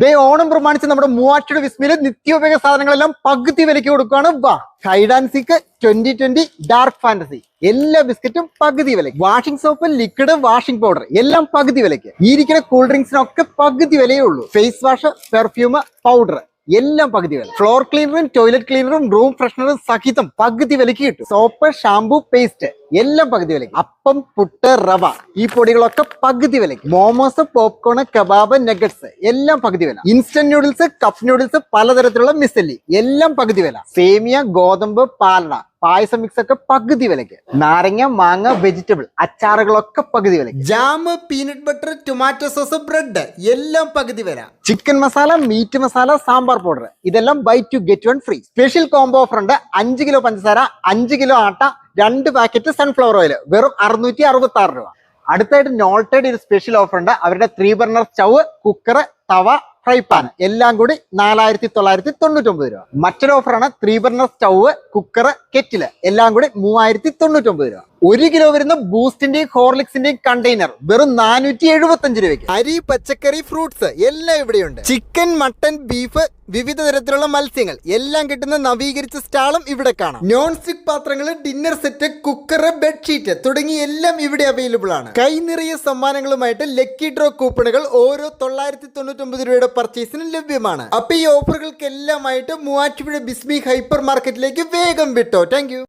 ദേ ഓണം പ്രമാണിച്ച് നമ്മുടെ മൂവാറ്റുപുഴ വിസ്മയിൽ നിത്യോപയോഗ സാധനങ്ങളെല്ലാം പകുതി വിലയ്ക്ക് കൊടുക്കുകയാണ്. വാ hide and seek twenty twenty dark fantasy എല്ലാ ബിസ്ക്കറ്റും പകുതി വിലയ്ക്ക്. Washing soap liquid washing powder എല്ലാം പകുതി വിലയ്ക്ക്. ഈ ഇരിക്കുന്ന കൂൾ ഡ്രിങ്ക്സിനൊക്കെ പകുതി വിലയേ ഉള്ളൂ. ഫേസ് വാഷ് പെർഫ്യൂം പൗഡർ എല്ലാം പകുതി വില. ഫ്ലോർ ക്ലീനറും ടോയ്ലറ്റ് ക്ലീനറും റൂം ഫ്രഷ്നറും സഹിതം പകുതി വിലക്ക് കിട്ടും. സോപ്പ് ഷാംപൂ പേസ്റ്റ് എല്ലാം പകുതി വിലയ്ക്ക് അപ്പം പുട്ട് റവ ഈ പൊടികളൊക്കെ പകുതി വിലയ്ക്ക്. മോമോസ് പോപ്കോൺ കബാബ് നഗറ്റ്സ് എല്ലാം പകുതി വില. ഇൻസ്റ്റന്റ് നൂഡിൽസ് കപ്പ് നൂഡിൽസ് പലതരത്തിലുള്ള മിസല്ലി എല്ലാം പകുതി വില. സേമിയ ഗോതമ്പ് പാലട പായസം മിക്സ് ഒക്കെ പകുതി വിലയ്ക്ക്. നാരങ്ങ മാങ്ങ വെജിറ്റബിൾ അച്ചാറുകളൊക്കെ പകുതി വിലയ്ക്ക്. Jam peanut butter tomato sauce bread എല്ലാം പകുതി വില. Chicken masala meat masala sambar powder ഇതെല്ലാം buy two get one free special combo offer ഉണ്ട്. അഞ്ച് കിലോ പഞ്ചസാര അഞ്ച് കിലോ ആട്ട രണ്ട് പാക്കറ്റ് സൺഫ്ലവർ ഓയിൽ വെറും അറുന്നൂറ്റി അറുപത്തി ആറ് രൂപ. അടുത്തായിട്ട് നോൾട്ടയുടെ ഒരു സ്പെഷ്യൽ ഓഫർ ഉണ്ട്. അവരുടെ three burner stove cooker tawa fry pan എല്ലാം കൂടി നാലായിരത്തി തൊള്ളായിരത്തി തൊണ്ണൂറ്റൊമ്പത് രൂപ. മറ്റൊരു ഓഫറാണ് three burner stove cooker kettle. എല്ലാം കൂടി മൂവായിരത്തി തൊണ്ണൂറ്റൊമ്പത് രൂപ. ഒരു കിലോ വരുന്ന ബൂസ്റ്റിന്റെയും ഹോർലിക്സിന്റെയും കണ്ടെയ്നർ വെറും നാനൂറ്റി എഴുപത്തി അഞ്ച് രൂപയ്ക്ക്. അരി പച്ചക്കറി ഫ്രൂട്ട്സ് എല്ലാം ഇവിടെയുണ്ട്. ചിക്കൻ മട്ടൻ ബീഫ് വിവിധ തരത്തിലുള്ള മത്സ്യങ്ങൾ എല്ലാം കിട്ടുന്ന നവീകരിച്ച സ്റ്റാളും ഇവിടെ കാണാം. നോൺ സ്റ്റിക് പാത്രങ്ങൾ ഡിന്നർ സെറ്റ് കുക്കർ ബെഡ്ഷീറ്റ് തുടങ്ങി എല്ലാം ഇവിടെ അവൈലബിൾ ആണ്. കൈ നിറയ സമ്മാനങ്ങളുമായിട്ട് ലക്കി ഡ്രോ കൂപ്പണുകൾ ഓരോ തൊള്ളായിരത്തി തൊണ്ണൂറ്റൊമ്പത് രൂപയുടെ പർച്ചേസിന് ലഭ്യമാണ്. അപ്പൊ ഈ ഓഫറുകൾക്ക് എല്ലാമായിട്ട് മൂവാറ്റുപുഴ ബിസ്മി ഹൈപ്പർ മാർക്കറ്റിലേക്ക് വേഗം വിട്ടോ. താങ്ക്